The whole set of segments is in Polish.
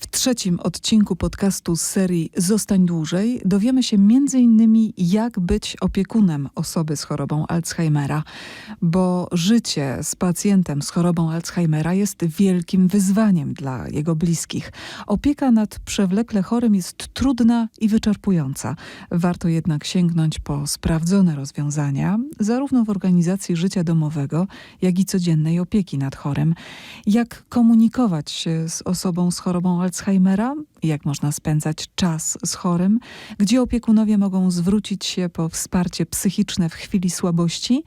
W trzecim odcinku podcastu z serii Zostań dłużej dowiemy się m.in. jak być opiekunem osoby z chorobą Alzheimera, bo życie z pacjentem z chorobą Alzheimera jest wielkim wyzwaniem dla jego bliskich. Opieka nad przewlekle chorym jest trudna i wyczerpująca. Warto jednak sięgnąć po sprawdzone rozwiązania, zarówno w organizacji życia domowego, jak i codziennej opieki nad chorym. Jak komunikować się z osobą z chorobą Alzheimera, jak można spędzać czas z chorym, gdzie opiekunowie mogą zwrócić się po wsparcie psychiczne w chwili słabości.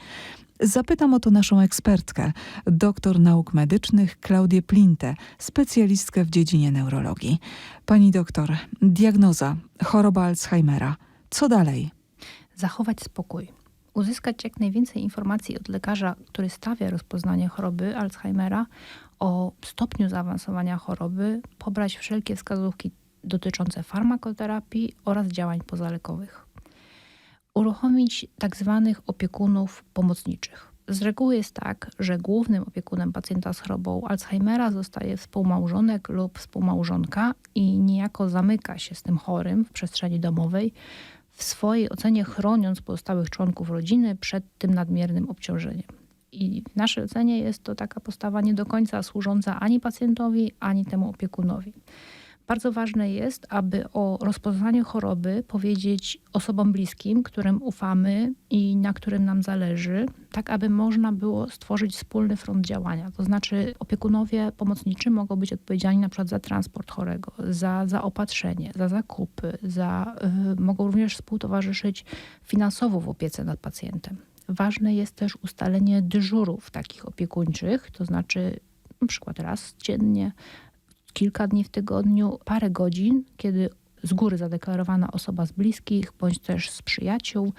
Zapytam o to naszą ekspertkę, doktor nauk medycznych Klaudię Plintę, specjalistkę w dziedzinie neurologii. Pani doktor, diagnoza choroba Alzheimera. Co dalej? Zachować spokój. Uzyskać jak najwięcej informacji od lekarza, który stawia rozpoznanie choroby Alzheimera o stopniu zaawansowania choroby, pobrać wszelkie wskazówki dotyczące farmakoterapii oraz działań pozalekowych. Uruchomić tak zwanych opiekunów pomocniczych. Z reguły jest tak, że głównym opiekunem pacjenta z chorobą Alzheimera zostaje współmałżonek lub współmałżonka i niejako zamyka się z tym chorym w przestrzeni domowej, w swojej ocenie chroniąc pozostałych członków rodziny przed tym nadmiernym obciążeniem. I w naszej ocenie jest to taka postawa nie do końca służąca ani pacjentowi, ani temu opiekunowi. Bardzo ważne jest, aby o rozpoznaniu choroby powiedzieć osobom bliskim, którym ufamy i na którym nam zależy, tak aby można było stworzyć wspólny front działania. To znaczy opiekunowie pomocniczy mogą być odpowiedzialni na przykład za transport chorego, za zaopatrzenie, za zakupy, za, y, mogą również współtowarzyszyć finansowo w opiece nad pacjentem. Ważne jest też ustalenie dyżurów takich opiekuńczych, to znaczy na przykład raz dziennie, kilka dni w tygodniu, parę godzin, kiedy z góry zadeklarowana osoba z bliskich bądź też z przyjaciół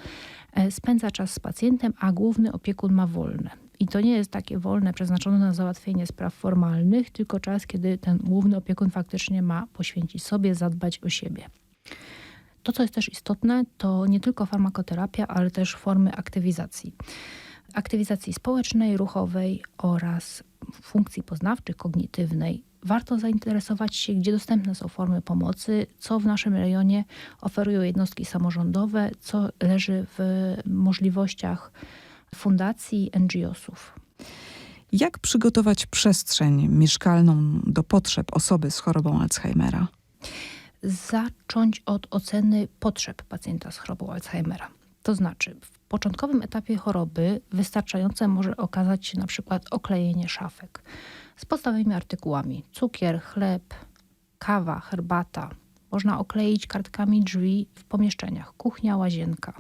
e, spędza czas z pacjentem, a główny opiekun ma wolne. I to nie jest takie wolne przeznaczone na załatwienie spraw formalnych, tylko czas, kiedy ten główny opiekun faktycznie ma poświęcić sobie, zadbać o siebie. To, co jest też istotne, to nie tylko farmakoterapia, ale też formy aktywizacji. Aktywizacji społecznej, ruchowej oraz funkcji poznawczych, kognitywnej. Warto zainteresować się, gdzie dostępne są formy pomocy, co w naszym rejonie oferują jednostki samorządowe, co leży w możliwościach fundacji, NGO-sów. Jak przygotować przestrzeń mieszkalną do potrzeb osoby z chorobą Alzheimera? zacząć od oceny potrzeb pacjenta z chorobą Alzheimera. To znaczy, w początkowym etapie choroby wystarczające może okazać się na przykład oklejenie szafek z podstawowymi artykułami: cukier, chleb, kawa, herbata. Można okleić kartkami drzwi w pomieszczeniach, kuchnia, łazienka.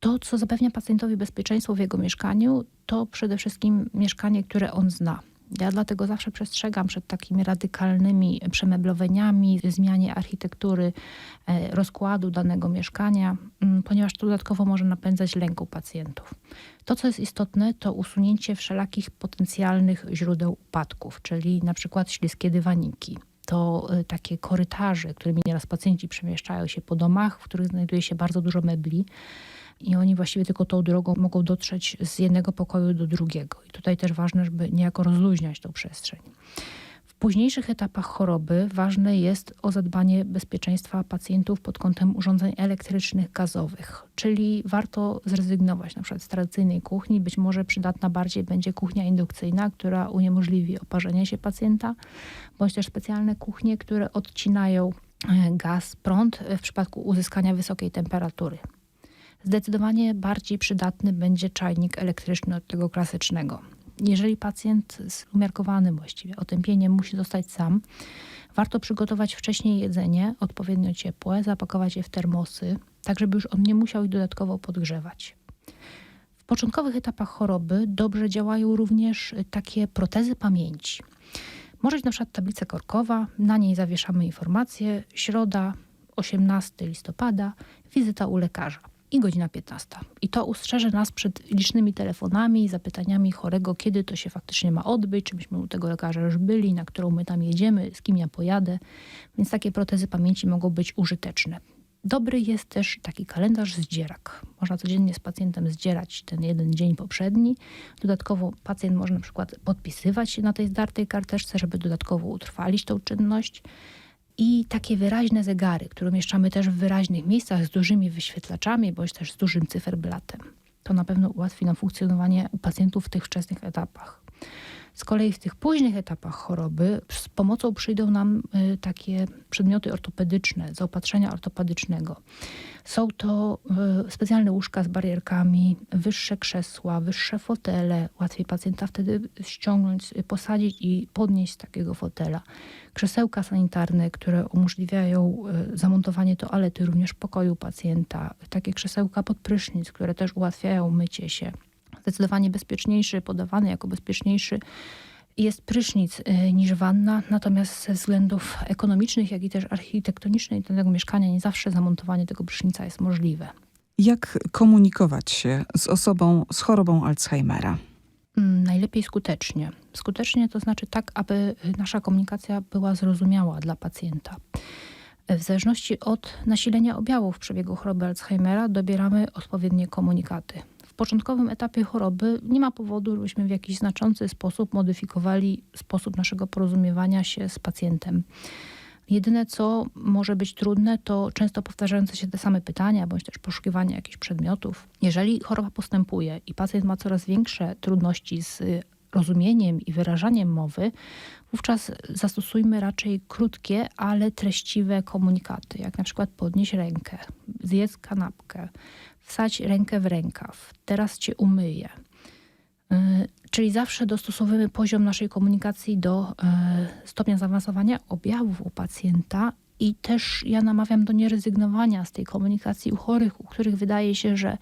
To, co zapewnia pacjentowi bezpieczeństwo w jego mieszkaniu, to przede wszystkim mieszkanie, które on zna. Ja dlatego zawsze przestrzegam przed takimi radykalnymi przemeblowaniami, zmianie architektury, e, rozkładu danego mieszkania, mm, ponieważ to dodatkowo może napędzać lęku pacjentów. To, co jest istotne, to usunięcie wszelakich potencjalnych źródeł upadków, czyli na przykład śliskie dywaniki to e, takie korytarze, którymi nieraz pacjenci przemieszczają się po domach, w których znajduje się bardzo dużo mebli i oni właściwie tylko tą drogą mogą dotrzeć z jednego pokoju do drugiego. I tutaj też ważne, żeby niejako rozluźniać tą przestrzeń. W późniejszych etapach choroby ważne jest o zadbanie bezpieczeństwa pacjentów pod kątem urządzeń elektrycznych, gazowych, czyli warto zrezygnować na przykład z tradycyjnej kuchni. Być może przydatna bardziej będzie kuchnia indukcyjna, która uniemożliwi oparzenie się pacjenta, bądź też specjalne kuchnie, które odcinają e, gaz, prąd w przypadku uzyskania wysokiej temperatury. Zdecydowanie bardziej przydatny będzie czajnik elektryczny od tego klasycznego. Jeżeli pacjent z umiarkowanym właściwie otępieniem musi zostać sam, warto przygotować wcześniej jedzenie odpowiednio ciepłe, zapakować je w termosy, tak żeby już on nie musiał ich dodatkowo podgrzewać. W początkowych etapach choroby dobrze działają również takie protezy pamięci. Może być na przykład tablica korkowa, na niej zawieszamy informacje, środa, 18 listopada, wizyta u lekarza i godzina 15. I to ustrzeże nas przed licznymi telefonami, zapytaniami chorego, kiedy to się faktycznie ma odbyć, czy byśmy u tego lekarza już byli, na którą my tam jedziemy, z kim ja pojadę. Więc takie protezy pamięci mogą być użyteczne. Dobry jest też taki kalendarz zdzierak. Można codziennie z pacjentem zdzierać ten jeden dzień poprzedni. Dodatkowo pacjent może na przykład podpisywać się na tej zdartej karteczce, żeby dodatkowo utrwalić tą czynność. I takie wyraźne zegary, które umieszczamy też w wyraźnych miejscach z dużymi wyświetlaczami bądź też z dużym cyferblatem. To na pewno ułatwi nam funkcjonowanie u pacjentów w tych wczesnych etapach. Z kolei w tych późnych etapach choroby z pomocą przyjdą nam y, takie przedmioty ortopedyczne, zaopatrzenia ortopedycznego. Są to y, specjalne łóżka z barierkami, wyższe krzesła, wyższe fotele. Łatwiej pacjenta wtedy ściągnąć, y, posadzić i podnieść z takiego fotela. Krzesełka sanitarne, które umożliwiają zamontowanie toalety również pokoju pacjenta. Takie krzesełka pod prysznic, które też ułatwiają mycie się zdecydowanie bezpieczniejszy, podawany jako bezpieczniejszy jest prysznic y, niż wanna, natomiast ze względów ekonomicznych, jak i też architektonicznych danego mieszkania nie zawsze zamontowanie tego prysznica jest możliwe. Jak komunikować się z osobą z chorobą Alzheimera? Mm, Najlepiej skutecznie. Skutecznie to znaczy tak, aby y, nasza komunikacja była zrozumiała dla pacjenta. W zależności od nasilenia objawów przebiegu choroby Alzheimera dobieramy odpowiednie komunikaty. Początkowym etapie choroby nie ma powodu, żebyśmy w jakiś znaczący sposób modyfikowali sposób naszego porozumiewania się z pacjentem. Jedyne, co może być trudne, to często powtarzające się te same pytania, bądź też poszukiwanie jakichś przedmiotów. Jeżeli choroba postępuje i pacjent ma coraz większe trudności z rozumieniem i wyrażaniem mowy, wówczas zastosujmy raczej krótkie, ale treściwe komunikaty, jak na przykład podnieś rękę, zjedz kanapkę, wsadź rękę w rękaw, teraz cię umyję. Yy, Czyli zawsze dostosowujemy poziom naszej komunikacji do yy, stopnia zaawansowania objawów u pacjenta i też ja namawiam do nierezygnowania z tej komunikacji u chorych, u których wydaje się, że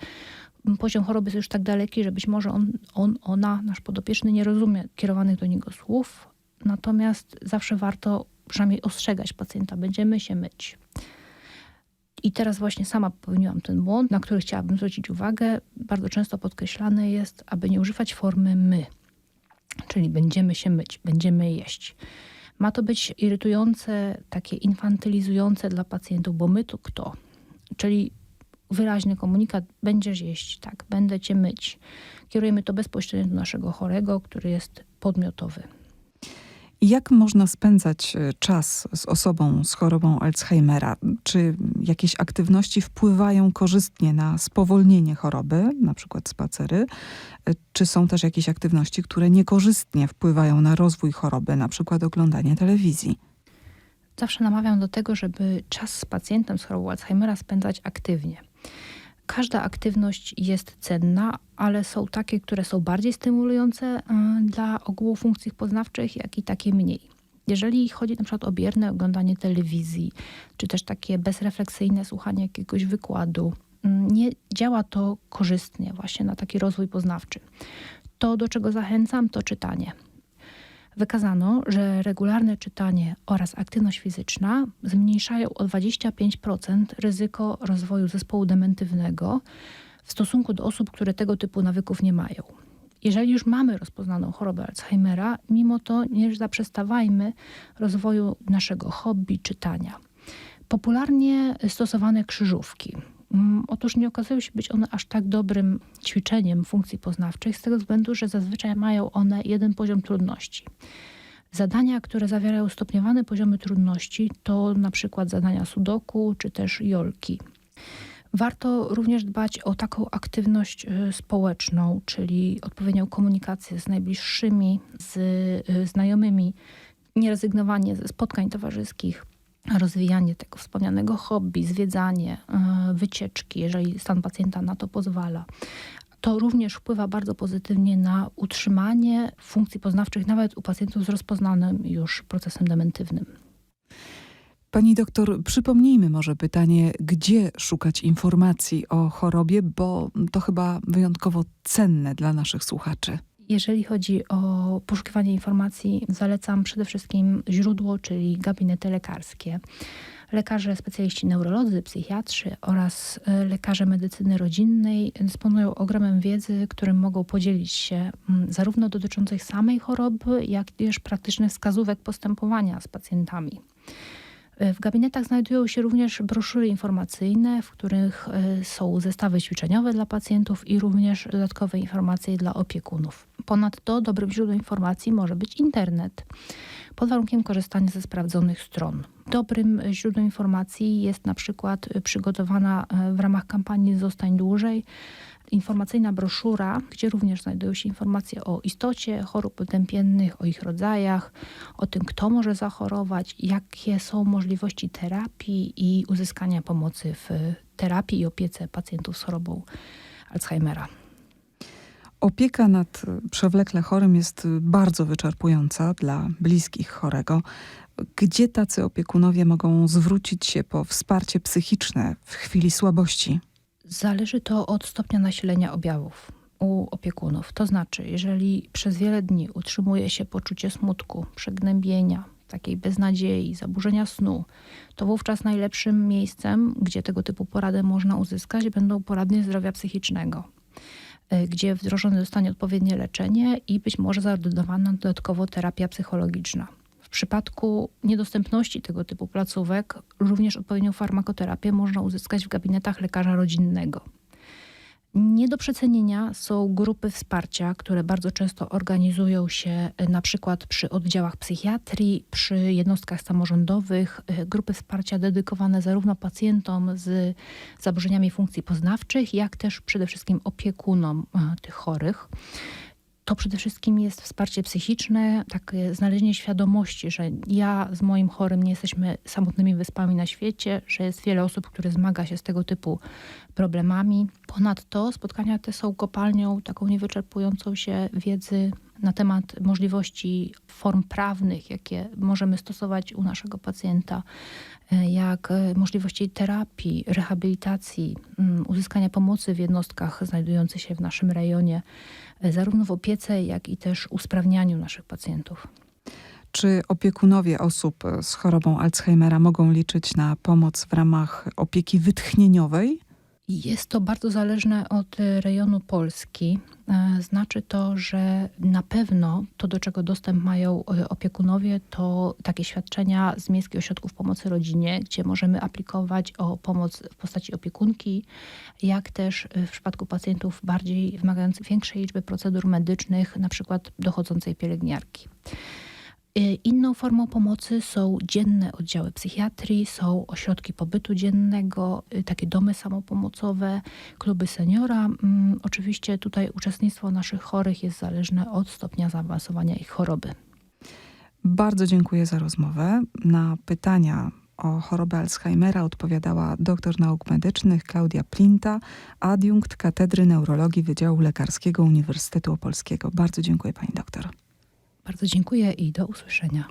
poziom choroby jest już tak daleki, że być może on, on ona, nasz podopieczny nie rozumie kierowanych do niego słów, natomiast zawsze warto przynajmniej ostrzegać pacjenta, będziemy się myć. I teraz właśnie sama popełniłam ten błąd, na który chciałabym zwrócić uwagę. Bardzo często podkreślane jest, aby nie używać formy my, czyli będziemy się myć, będziemy jeść. Ma to być irytujące, takie infantylizujące dla pacjentów, bo my to kto? Czyli wyraźny komunikat, będziesz jeść, tak, będę cię myć. Kierujemy to bezpośrednio do naszego chorego, który jest podmiotowy. Jak można spędzać e, czas z osobą z chorobą Alzheimera? Czy jakieś aktywności wpływają korzystnie na spowolnienie choroby, na przykład spacery? E, Czy są też jakieś aktywności, które niekorzystnie wpływają na rozwój choroby, na przykład oglądanie telewizji? Zawsze namawiam do tego, żeby czas z pacjentem z chorobą Alzheimera spędzać aktywnie. Każda aktywność jest cenna, ale są takie, które są bardziej stymulujące y, dla ogółu funkcji poznawczych, jak i takie mniej. Jeżeli chodzi na przykład o bierne oglądanie telewizji, czy też takie bezrefleksyjne słuchanie jakiegoś wykładu, y, nie działa to korzystnie właśnie na taki rozwój poznawczy. To, do czego zachęcam, to czytanie. Wykazano, że regularne czytanie oraz aktywność fizyczna zmniejszają o 25% ryzyko rozwoju zespołu dementywnego w stosunku do osób, które tego typu nawyków nie mają. Jeżeli już mamy rozpoznaną chorobę Alzheimera, mimo to nie zaprzestawajmy rozwoju naszego hobby czytania. Popularnie stosowane krzyżówki. Mm, Otóż nie okazują się być one aż tak dobrym ćwiczeniem funkcji poznawczych, z tego względu, że zazwyczaj mają one jeden poziom trudności. Zadania, które zawierają stopniowane poziomy trudności, to na przykład zadania sudoku czy też jolki. Warto również dbać o taką aktywność y, społeczną, czyli odpowiednią komunikację z najbliższymi, z y, znajomymi, nierezygnowanie ze spotkań towarzyskich, rozwijanie tego wspomnianego hobby, zwiedzanie, y, wycieczki, jeżeli stan pacjenta na to pozwala. To również wpływa bardzo pozytywnie na utrzymanie funkcji poznawczych, nawet u pacjentów z rozpoznanym już procesem dementywnym. Pani doktor, przypomnijmy może pytanie, gdzie szukać informacji o chorobie, bo to chyba wyjątkowo cenne dla naszych słuchaczy. Jeżeli chodzi o poszukiwanie informacji, zalecam przede wszystkim źródło, czyli gabinety lekarskie. Lekarze specjaliści neurolodzy, psychiatrzy oraz y, lekarze medycyny rodzinnej dysponują ogromem wiedzy, którym mogą podzielić się zarówno dotyczących samej choroby, jak też praktycznych wskazówek postępowania z pacjentami. W gabinetach znajdują się również broszury informacyjne, w których e, są zestawy ćwiczeniowe dla pacjentów i również dodatkowe informacje dla opiekunów. Ponadto dobrym źródłem informacji może być internet, pod warunkiem korzystania ze sprawdzonych stron. Dobrym źródłem informacji jest na przykład przygotowana e, w ramach kampanii Zostań dłużej informacyjna broszura, gdzie również znajdują się informacje o istocie chorób potępiennych, o ich rodzajach, o tym, kto może zachorować, jakie są możliwości terapii i uzyskania pomocy w terapii i opiece pacjentów z chorobą Alzheimera. Opieka nad przewlekle chorym jest bardzo wyczerpująca dla bliskich chorego. Gdzie tacy opiekunowie mogą zwrócić się po wsparcie psychiczne w chwili słabości? Zależy to od stopnia nasilenia objawów u opiekunów. To znaczy, jeżeli przez wiele dni utrzymuje się poczucie smutku, przygnębienia, takiej beznadziei, zaburzenia snu, to wówczas najlepszym miejscem, gdzie tego typu poradę można uzyskać, będą poradnie zdrowia psychicznego, y, gdzie wdrożone zostanie odpowiednie leczenie i być może zaordynowana dodatkowo terapia psychologiczna. Przypadku niedostępności tego typu placówek, również odpowiednią farmakoterapię można uzyskać w gabinetach lekarza rodzinnego. Nie do przecenienia są grupy wsparcia, które bardzo często organizują się y, na przykład przy oddziałach psychiatrii, przy jednostkach samorządowych, y, grupy wsparcia dedykowane zarówno pacjentom z zaburzeniami funkcji poznawczych, jak też przede wszystkim opiekunom y, tych chorych. To przede wszystkim jest wsparcie psychiczne, takie znalezienie świadomości, że ja z moim chorym nie jesteśmy samotnymi wyspami na świecie, że jest wiele osób, które zmaga się z tego typu problemami. Ponadto spotkania te są kopalnią taką niewyczerpującą się wiedzy na temat możliwości form prawnych, jakie możemy stosować u naszego pacjenta, jak możliwości terapii, rehabilitacji, mm, uzyskania pomocy w jednostkach znajdujących się w naszym rejonie, zarówno w opiece, jak i też usprawnianiu naszych pacjentów. Czy opiekunowie osób z chorobą Alzheimera mogą liczyć na pomoc w ramach opieki wytchnieniowej? Jest to bardzo zależne od e, rejonu Polski. E, Znaczy to, że na pewno to, do czego dostęp mają e, opiekunowie, to takie świadczenia z miejskich ośrodków pomocy rodzinie, gdzie możemy aplikować o pomoc w postaci opiekunki, jak też w przypadku pacjentów bardziej wymagających większej liczby procedur medycznych, na przykład dochodzącej pielęgniarki. Y, Inną formą pomocy są dzienne oddziały psychiatrii, są ośrodki pobytu dziennego, y, takie domy samopomocowe, kluby seniora. Mm, Oczywiście tutaj uczestnictwo naszych chorych jest zależne od stopnia zaawansowania ich choroby. Bardzo dziękuję za rozmowę. Na pytania o chorobę Alzheimera odpowiadała doktor nauk medycznych Klaudia Plinta, adiunkt Katedry Neurologii Wydziału Lekarskiego Uniwersytetu Opolskiego. Bardzo dziękuję pani doktor. Bardzo dziękuję i do usłyszenia.